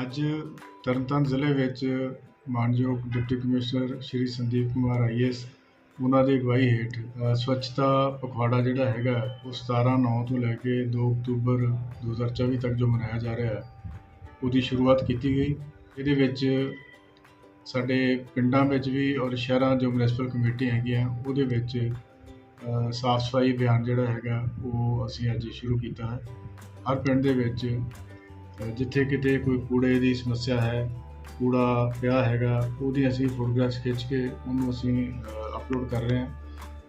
ਅੱਜ ਤਰਨਤਾਰਨ ਜ਼ਿਲ੍ਹੇ ਵਿੱਚ ਮਾਨਯੋਗ deputy commissioner Shri Sandeep Kumar IAS, ਉਹਨਾਂ ਦੀ ਅਗਵਾਈ ਹੇਠ ਸਵੱਛਤਾ ਪਖਵਾੜਾ ਜਿਹੜਾ ਹੈਗਾ, ਉਹ 17 9 ਤੋਂ ਲੈ ਕੇ 2 ਅਕਤੂਬਰ 2024 ਤੱਕ ਜੋ ਮਨਾਇਆ ਜਾ ਰਿਹਾ, ਉਹਦੀ ਸ਼ੁਰੂਆਤ ਕੀਤੀ ਗਈ। ਇਹਦੇ ਵਿੱਚ ਸਾਡੇ ਪਿੰਡਾਂ ਵਿੱਚ ਵੀ ਔਰ ਸ਼ਹਿਰਾਂ ਜੋ ਮਿਊਨਿਸਪਲ ਕਮੇਟੀ ਹੈਗੀਆਂ, ਉਹਦੇ ਵਿੱਚ ਸਾਫ਼ ਸਫ਼ਾਈ ਅਭਿਆਨ ਜਿਹੜਾ ਹੈਗਾ, ਉਹ ਅਸੀਂ ਅੱਜ ਸ਼ੁਰੂ ਕੀਤਾ ਹੈ। ਹਰ ਪਿੰਡ ਦੇ ਵਿੱਚ ਜਿੱਥੇ ਕਿਤੇ ਕੋਈ ਕੂੜੇ ਦੀ ਸਮੱਸਿਆ ਹੈ ਕੂੜਾ ਪਿਆ ਹੈਗਾ ਉਹਦੀ ਅਸੀਂ ਫੋਟੋਗ੍ਰਾਫਸ ਖਿੱਚ ਕੇ ਉਹਨੂੰ ਅਸੀਂ ਅਪਲੋਡ ਕਰ ਰਹੇ ਹਾਂ।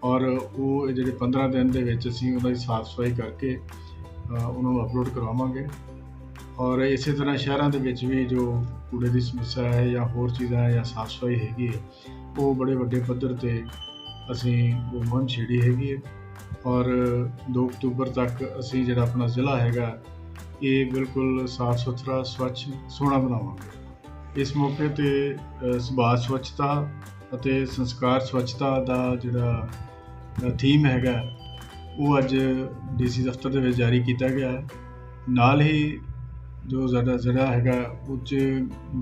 ਔਰ ਉਹ ਜਿਹੜੇ 15 ਦਿਨ ਦੇ ਵਿੱਚ ਅਸੀਂ ਉਹਦਾ ਸਾਫ਼ ਸਫ਼ਾਈ ਕਰਕੇ ਅ, ਉਹਨਾਂ ਨੂੰ ਅਪਲੋਡ ਕਰਵਾਵਾਂਗੇ। ਔਰ ਇਸੇ ਤਰ੍ਹਾਂ ਸ਼ਹਿਰਾਂ ਦੇ ਵਿੱਚ ਵੀ ਜੋ ਕੂੜੇ ਦੀ ਸਮੱਸਿਆ ਹੈ ਜਾਂ ਹੋਰ ਚੀਜ਼ਾਂ ਹੈ ਜਾਂ ਸਾਫ਼ ਸਫ਼ਾਈ ਹੈਗੀ ਹੈ ਉਹ ਬੜੇ ਵੱਡੇ ਪੱਧਰ ਤੇ ਅਸੀਂ ਉਹ ਮੁਹਿੰਮ ਛੇੜੀ ਹੈਗੀ ਹੈ। ਔਰ 2 ਅਕਤੂਬਰ ਤੱਕ ਅਸੀਂ ਜਿਹੜਾ ਆਪਣਾ ਜ਼ਿਲ੍ਹਾ ਹੈਗਾ ਇਹ ਬਿਲਕੁਲ ਸਾਫ਼ ਸੁਥਰਾ ਸਵੱਛ ਸੋਹਣਾ ਬਣਾਵਾਂਗੇ। ਇਸ ਮੌਕੇ ਤੇ ਅ, ਸੁਭਾਅ ਸਵੱਛਤਾ ਅਤੇ ਸੰਸਕਾਰ ਸਵੱਛਤਾ ਦਾ ਜਿਹੜਾ ਥੀਮ ਹੈਗਾ ਉਹ ਅੱਜ ਡੀਸੀ ਦਫ਼ਤਰ ਦੇ ਵਿੱਚ ਜਾਰੀ ਕੀਤਾ ਗਿਆ ਹੈ। ਨਾਲ ਹੀ ਜੋ ਜ਼ਿਆਦਾ ਜ਼ਿਲ੍ਹਾ ਹੈਗਾ ਉਹ 'ਚ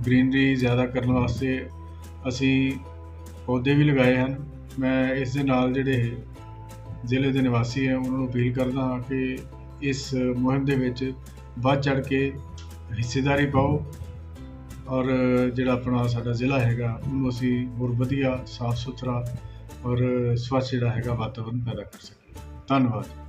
ਗ੍ਰੀਨਰੀ ਜ਼ਿਆਦਾ ਕਰਨ ਵਾਸਤੇ ਅਸੀਂ ਪੌਦੇ ਵੀ ਲਗਾਏ ਹਨ। ਮੈਂ ਇਸ ਦੇ ਨਾਲ ਜਿਹੜੇ ਜ਼ਿਲ੍ਹੇ ਦੇ ਨਿਵਾਸੀ ਹੈ ਉਹਨਾਂ ਨੂੰ ਅਪੀਲ ਕਰਦਾ ਹਾਂ ਕਿ ਇਸ ਮੁਹਿੰਮ ਦੇ ਵਿੱਚ ਵੱਧ ਚੜ ਕੇ ਹਿੱਸੇਦਾਰੀ ਪਾਓ ਔਰ ਜਿਹੜਾ ਆਪਣਾ ਸਾਡਾ ਜ਼ਿਲ੍ਹਾ ਹੈਗਾ, ਉਹਨੂੰ ਅਸੀਂ ਹੋਰ ਵਧੀਆ ਸਾਫ਼ ਸੁਥਰਾ ਔਰ ਸਵੱਛ ਜਿਹੜਾ ਹੈਗਾ ਵਾਤਾਵਰਨ ਪੈਦਾ ਕਰ ਸਕੀਏ। ਧੰਨਵਾਦ।